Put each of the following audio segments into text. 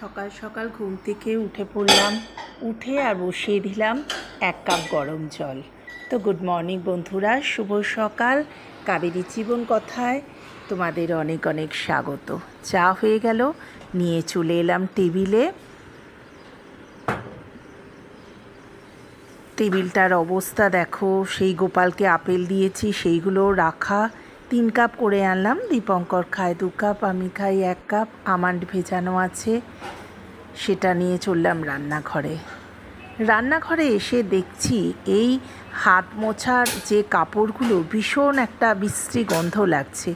সকাল সকাল ঘুম থেকে উঠে পড়লাম। উঠে আর বসিয়ে দিলাম এক কাপ গরম জল। তো গুড মর্নিং বন্ধুরা, শুভ সকাল। কাবেরী জীবন কথায় তোমাদের অনেক অনেক স্বাগত। চা হয়ে গেল, নিয়ে চলে এলাম টেবিলে। টেবিলটার অবস্থা দেখো, সেই গোপালকে আপেল দিয়েছি সেইগুলো রাখা। তিন কাপ করে আনলাম। দীপঙ্কর খায় দু কাপ, আমি খাই এক কাপ। আমান্ড ভেজানো আছে, সেটা নিয়ে চললাম রান্নাঘরে। রান্নাঘরে এসে দেখছি এই হাত মোছার যে কাপড়গুলো ভীষণ একটা বিশ্রী গন্ধ লাগছে।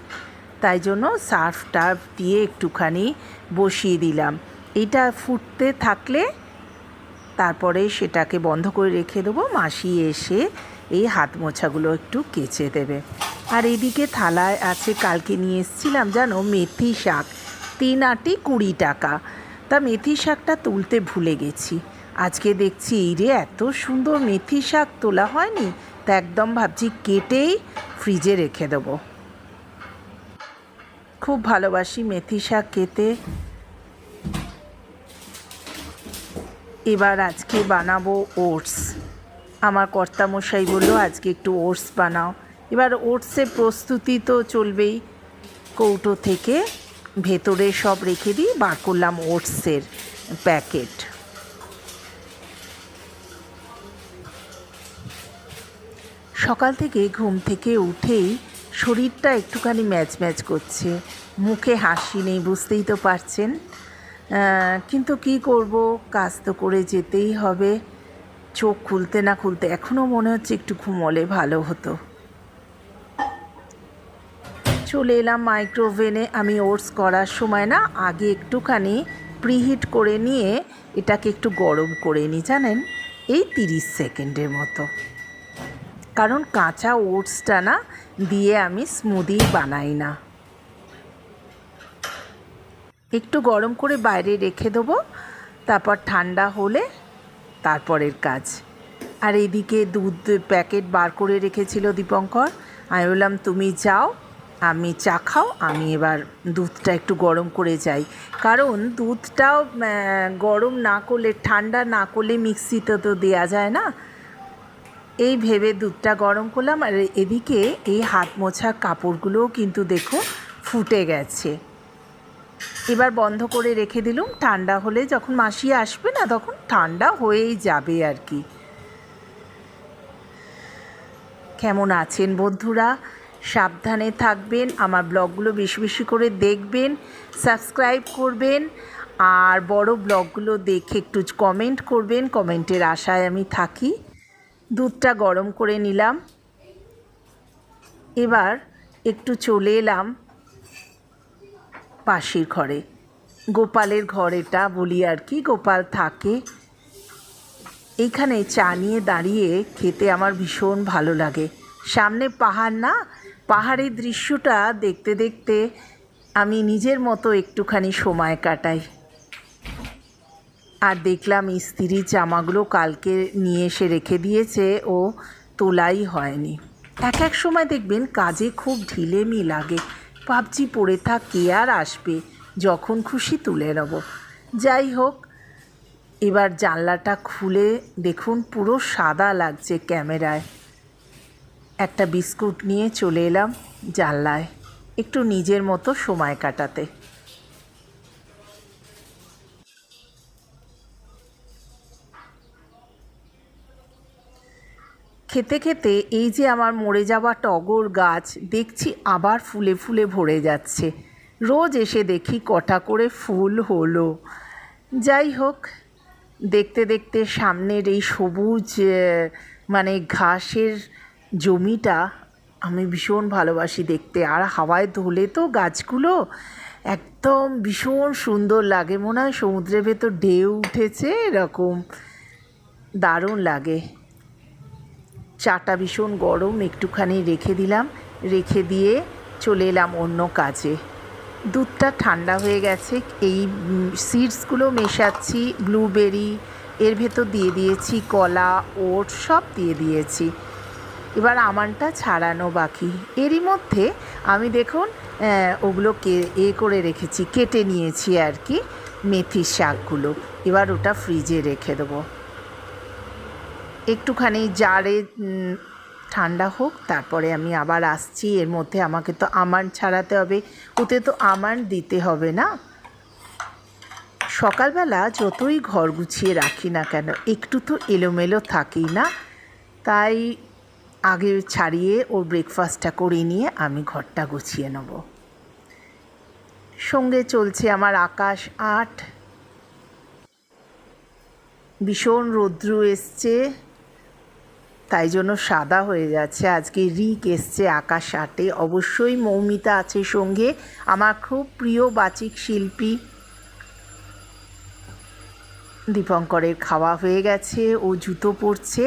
তাই জন্য সার্ফ টার্ফ দিয়ে একটুখানি বসিয়ে দিলাম। এটা ফুটতে থাকলে তারপরে সেটাকে বন্ধ করে রেখে দেবো। মাসি এসে এই হাত মোছাগুলো একটু কেচে দেবে। আর এদিকে থালায় আছে কালকে নিয়ে এসেছিলাম জানো মেথি শাক। তিন আটি কুড়ি টাকা। তা মেথি শাকটা তুলতে ভুলে গেছি। আজকে দেখছি এই রে এত সুন্দর মেথি শাক তোলা হয়নি। তা একদম ভাবছি কেটেই ফ্রিজে রেখে দেবো। খুব ভালোবাসি মেথি শাক খেতে এবার আজকে বানাবো ওটস। আমার কর্তামশাই বলল, আজকে একটু ওটস বানাও। এবার ওটসের প্রস্তুতি তো চলবেই। কৌটো থেকে ভেতরে সব রেখে দিই, বার করলাম ওটসের প্যাকেট। সকাল থেকে ঘুম থেকে উঠেই শরীরটা একটুখানি ম্যাচ ম্যাচ করছে। মুখে হাসি নেই, বুঝতেই তো পারছেন। কিন্তু কি করব? কাজ তো করে যেতেই হবে। চোখ খুলতে না খুলতে এখনও মনে হচ্ছে একটু ঘুমলে ভালো হতো। চলে এলাম মাইক্রোওভেনে আমি ওটস করার সময় না, আগে একটুখানি প্রিহিট করে নিয়ে এটাকে একটু গরম করে নিই, জানেন? এই তিরিশ সেকেন্ডের মতো। কারণ কাঁচা ওটসটা না, দিয়ে আমি স্মুদি বানাই না। একটু গরম করে বাইরে রেখে দেবো, তারপর ঠান্ডা হলে তারপরের কাজ। আর এদিকে দুধ প্যাকেট বার করে রেখেছিল দীপঙ্কর। আমি বললাম, তুমি যাও আমি চা খাও, আমি এবার দুধটা একটু গরম করে যাই। কারণ দুধটাও গরম না করলে, ঠান্ডা না করলে মিক্সিতে তো দেওয়া যায় না। এই ভেবে দুধটা গরম করলাম, আর এদিকে এই হাত মোছা কাপড়গুলোও কিন্তু দেখো ফুটে গেছে। এবার বন্ধ করে রেখে দিলুম, ঠান্ডা হলে যখন মাসি আসবে না তখন ঠান্ডা হয়েই যাবে আর কি। কেমন আছেন বন্ধুরা? সাবধানে থাকবেন, আমার ব্লগগুলো বেশি বেশি করে দেখবেন সাবস্ক্রাইব করবেন, আর বড় ব্লগগুলো দেখে একটু কমেন্ট করবেন কমেন্টের আশায় আমি থাকি। দুধটা গরম করে নিলাম। এবার একটু চলে এলাম পাশের ঘরে। গোপালের ঘর এটা বলি আর কি, গোপাল থাকে। এইখানে চা নিয়ে দাঁড়িয়ে খেতে আমার ভীষণ ভালো লাগে। সামনে পাহাড় না পাহাড়ের দৃশ্যটা দেখতে দেখতে আমি নিজের মতো একটুখানি সময় কাটাই। আর দেখলাম স্ত্রীর জামাগুলো কালকে নিয়ে এসে রেখে দিয়েছে, ও তোলাই হয়নি। এক এক সময় দেখবেন কাজে খুব ঢিলেমি লাগে। ভাবছি পড়ে থাক, কে আর আসবে? যখন খুশি তুলে নেব। যাই হোক, এবার জানলাটা খুলে দেখুন পুরো সাদা লাগছে ক্যামেরায়। একটা বিস্কুট নিয়ে চলে এলাম জানলায়। একটু নিজের মতো সময় কাটাতে। খেতে খেতে এই যে আমার মরে যাওয়া টগর গাছ দেখছি আবার ফুলে ফুলে ভরে যাচ্ছে। রোজ এসে দেখি কটা করে ফুল হলো। যাই হোক, দেখতে দেখতে সামনের এই সবুজ মানে ঘাসের জমিটা আমি ভীষণ ভালোবাসি দেখতে। আর হাওয়ায় ধুলে তো গাছগুলো একদম ভীষণ সুন্দর লাগে। মনে হয় সমুদ্রের ভেতর ঢেউ উঠেছে, এরকম দারুণ লাগে। চাটা ভীষণ গরম, একটুখানি রেখে দিলাম। রেখে দিয়ে চলে এলাম অন্য কাজে। দুধটা ঠান্ডা হয়ে গেছে, এই সিডসগুলো মেশাচ্ছি, ব্লুবেরি, এর ভেতর দিয়ে দিয়েছি, কলা ওট সব দিয়ে দিয়েছি। এবার আমানটা ছাড়ানো বাকি। এরই মধ্যে আমি দেখুন ওগুলো কে এ করে রেখেছি, কেটে নিয়েছি আর কি মেথির শাকগুলো। এবার ওটা ফ্রিজে রেখে দেবো। একটুখানি জারে ঠান্ডা হোক, তারপরে আমি আবার আসছি। এর মধ্যে আমাকে তো আমান ছাড়াতে হবে, ওতে তো আমান দিতে হবে না? সকালবেলা যতই ঘর গুছিয়ে রাখি না কেন, একটু তো এলোমেলো থাকেই না। তাই আগে ছাড়িয়ে ওর ব্রেকফাস্টটা করে নিয়ে আমি ঘরটা গুছিয়ে নেব। সঙ্গে চলছে আমার আকাশ আট। ভীষণ রৌদ্র এসছে, তাই জন্য সাদা হয়ে যাচ্ছে। আজকে রিক এসছে আকাশ আটে। অবশ্যই মৌমিতা আছে সঙ্গে, আমার খুব প্রিয় বাচিক শিল্পী। দীপঙ্করের খাওয়া হয়ে গেছে, ও জুতো পরছে।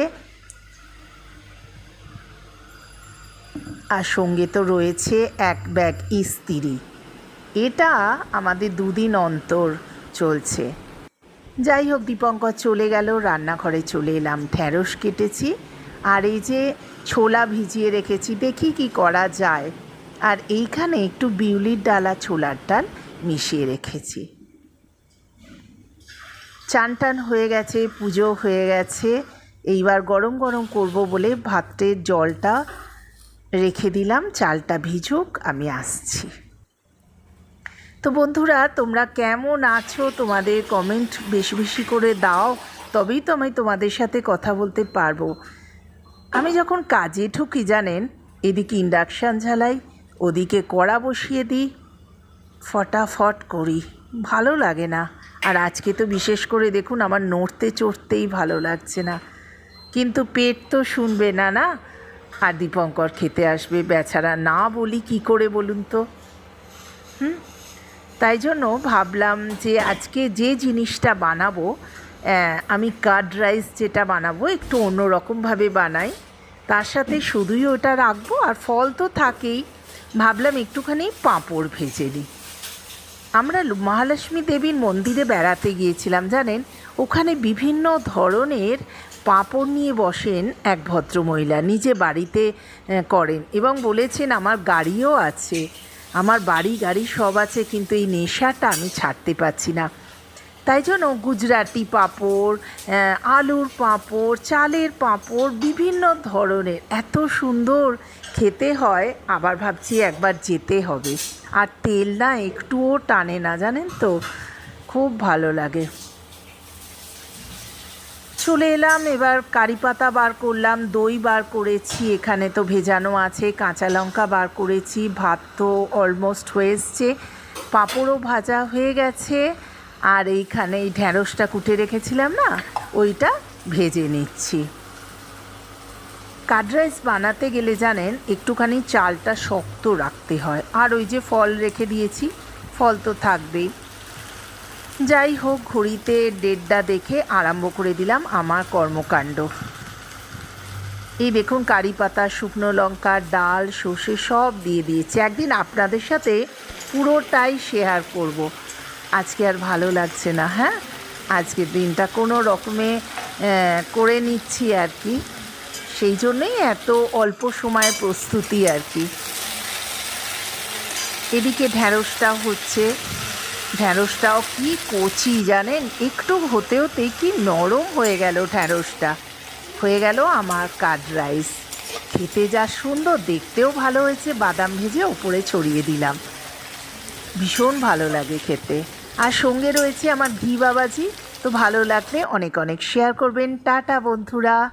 আর সঙ্গে তো রয়েছে এক ব্যাগ ইস্তিরি। এটা আমাদের দুদিন অন্তর চলছে। যাই হোক, দীপঙ্কর চলে গেল, রান্নাঘরে চলে এলাম ঢ্যাঁড়স কেটেছি, আর এই যে ছোলা ভিজিয়ে রেখেছি, দেখি কি করা যায়। আর এইখানে একটু বিউলির ডালা ছোলার ডাল মিশিয়ে রেখেছি। চান টান হয়ে গেছে, পুজো হয়ে গেছে, এইবার গরম গরম করব বলে ভাতের জলটা রেখে দিলাম, চালটা ভিজুক, আমি আসছি। তো বন্ধুরা, তোমরা কেমন আছো? তোমাদের কমেন্ট বেশি বেশি করে দাও, তবেই তো আমি তোমাদের সাথে কথা বলতে পারব। আমি যখন কাজে ঢুকি, জানেন? এদিকে ইন্ডাকশান ঝালাই, ওদিকে কড়া বসিয়ে দিই, ফটাফট করি। ভালো লাগে না। আর আজকে তো বিশেষ করে দেখুন, আমার নড়তে চড়তেই ভালো লাগছে না। কিন্তু পেট তো শুনবে না না? আর দীপঙ্কর খেতে আসবে, বেচারা না বলি কি করে বলুন তো? হুম? তাই জন্য ভাবলাম যে আজকে যে জিনিসটা বানাবো আমি কার্ড রাইস যেটা বানাবো, একটু অন্যরকমভাবে বানাই। তার সাথে শুধুই ওটা রাখব আর ফল তো থাকেই। ভাবলাম একটুখানি পাঁপড় ভেজে নিই। আমরা মহালক্ষ্মী দেবীর মন্দিরে বেড়াতে গিয়েছিলাম, জানেন? ওখানে বিভিন্ন ধরনের পাঁপড় নিয়ে বসেন এক ভদ্রমহিলা। নিজে বাড়িতে করেন এবং বলেছেন, আমার গাড়িও আছে। আমার বাড়ি গাড়ি সব আছে, কিন্তু এই নেশাটা আমি ছাড়তে পারছি না। তাই জন্য গুজরাটি পাঁপড় আলুর পাঁপড়, চালের পাঁপড়, বিভিন্ন ধরনের, এত সুন্দর খেতে হয়। আবার ভাবছি একবার যেতে হবে। আর তেল না একটুও টানে না, জানেন তো? খুব ভালো লাগে। চলে এলাম, এবার কারি পাতা বার করলাম, দই বার করেছি, এখানে তো ভেজানো আছে, কাঁচা লঙ্কা বার করেছি, ভাত তো অলমোস্ট হয়ে এসছে, পাঁপড়ও ভাজা হয়ে গেছে, আর এইখানে এই ঢ্যাঁড়সটা কুটে রেখেছিলাম না, ওইটা ভেজে নিচ্ছি। কাড রাইস বানাতে গেলে জানেন, একটুখানি চালটা শক্ত রাখতে হয়, আর ওই যে ফল রেখে দিয়েছি, ফল তো থাকবেই। যাই হোক ঘড়িতে ডেটটা দেখে আরম্ভ করে দিলাম আমার কর্মকাণ্ড। এই দেখুন, কারি পাতা, শুকনো লঙ্কা, ডাল, সর্ষে সব দিয়ে দিয়েছি। একদিন আপনাদের সাথে পুরোটাই শেয়ার করব। আজকে আর ভালো লাগছে না হ্যাঁ? আজকের দিনটা কোনো রকমে করে নিচ্ছি আর কি। সেই জন্যই এত অল্প সময়ের প্রস্তুতি আর কি। এদিকে ঢ্যাঁড়সটা হচ্ছে ঢ্যাঁড়সটাও কি কচি জানেন? একটু হতে হতে কি নরম হয়ে গেল ঢ্যাঁড়সটা। হয়ে গেল আমার কাড রাইস। খেতে যা সুন্দর, দেখতেও ভালো হয়েছে, বাদাম ভেজে ওপরে ছড়িয়ে দিলাম। ভীষণ ভালো লাগে খেতে। আর সঙ্গে রয়েছে আমার ঘি বাবাজি। তো ভালো লাগলে অনেক অনেক শেয়ার করবেন। টাটা, বন্ধুরা।